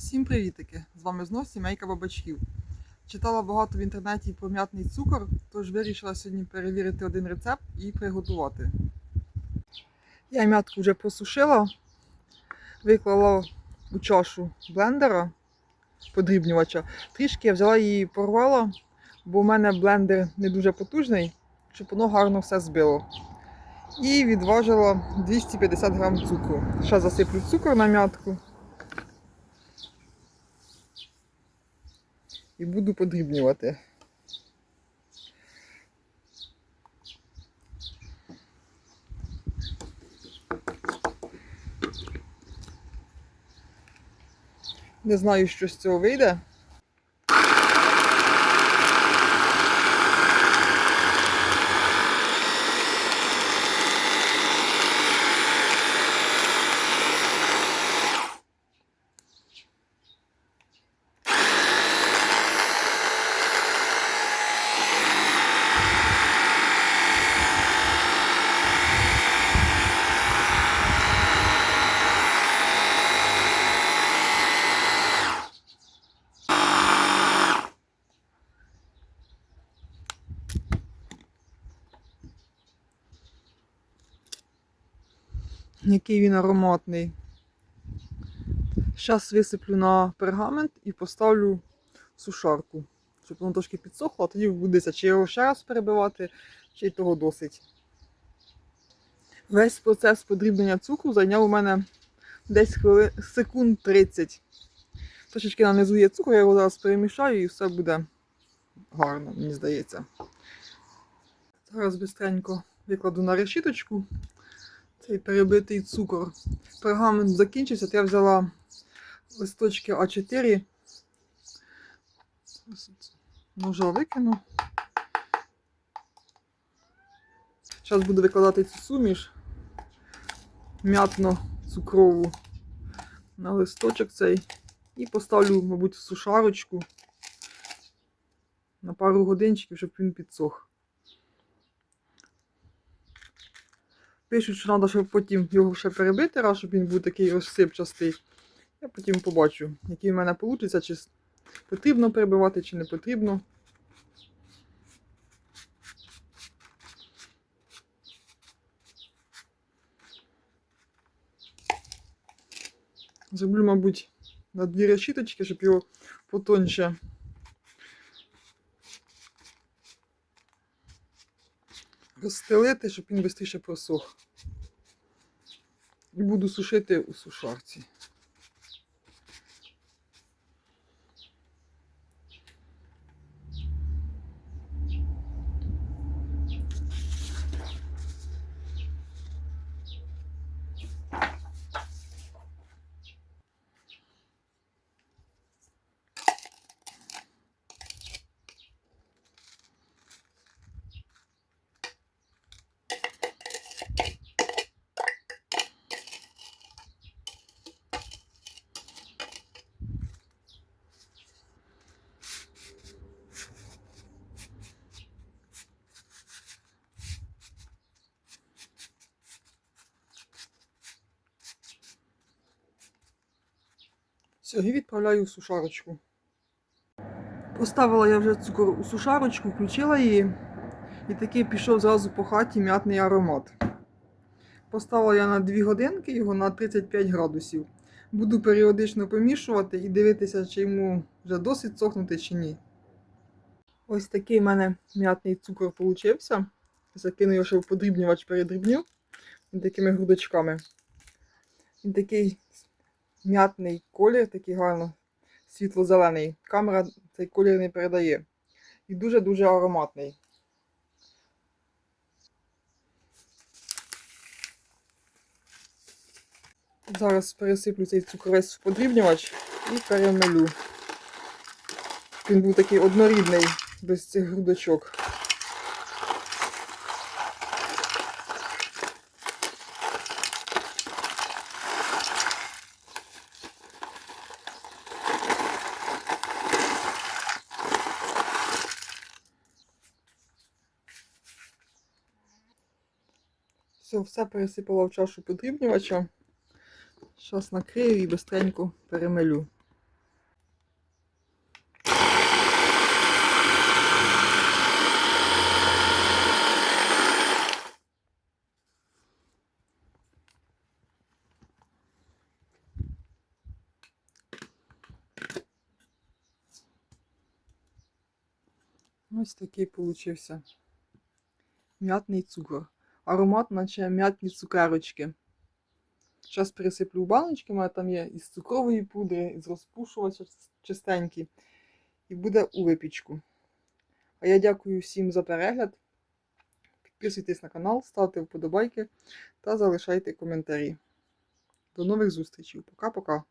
Всім привітики! З вами знов сімейка бабачків. Читала багато в інтернеті про м'ятний цукор, тож вирішила сьогодні перевірити один рецепт і приготувати. Я м'ятку вже просушила, виклала у чашу блендера подрібнювача. Трішки я взяла її порвала, бо в мене блендер не дуже потужний, щоб воно гарно все збило. І відважила 250 грам цукру. Ще засиплю цукор на м'ятку. І буду подрібнювати. Не знаю, що з цього вийде. Який він ароматний. Зараз висиплю на пергамент і поставлю сушарку, щоб воно трошки підсохло, а тоді будеться, чи його ще раз перебивати, чи й того досить. Весь процес подрібнення цукру зайняв у мене десь хвили... секунд 30. Трошечки нанизу є цукор, я його зараз перемішаю і все буде гарно, мені здається. Зараз бистренько викладу на решіточку цей перебитий цукор. Пергамент закінчився, то я взяла листочки А4. Ножа викину. Зараз буду викладати цю суміш м'ятно-цукрову на листочок цей. І поставлю, мабуть, сушарочку на пару годинчиків, щоб він підсох. Пишуть, що треба, щоб потім його ще перебити, раз, щоб він був такий розсипчастий. Я потім побачу, який в мене вийде, чи потрібно перебивати, чи не потрібно. Зроблю, мабуть, на дві решіточки, щоб його потоньше розстелити, щоб він швидше просох. І буду сушити у сушарці. І відправляю в сушарочку. Поставила я вже цукор у сушарочку, включила її. І такий пішов зразу по хаті м'ятний аромат. Поставила я на 2 годинки його на 35 градусів. Буду періодично помішувати і дивитися, чи йому вже досить сохнути чи ні. Ось такий в мене м'ятний цукор получився. Закину його ще в подрібнювач передрібню. Такими грудочками. Він такий м'ятний колір, такий гарно світло-зелений. Камера цей колір не передає. І дуже-дуже ароматний. Зараз пересиплю цей цукровець в подрібнювач і перемелю. Він був такий однорідний, без цих грудочок. Все, все пересипала в чашу подрібнювача. Зараз накрию і бистренько перемелю. Ось такий получився м'ятний цукор. Аромат, наче м'ятні цукерочки. Зараз пересиплю в баночки, у мене там є із цукрової пудри, із розпушувача чистенькі. І буде у випічку. А я дякую всім за перегляд. Підписуйтесь на канал, ставте вподобайки та залишайте коментарі. До нових зустрічей. Пока-пока.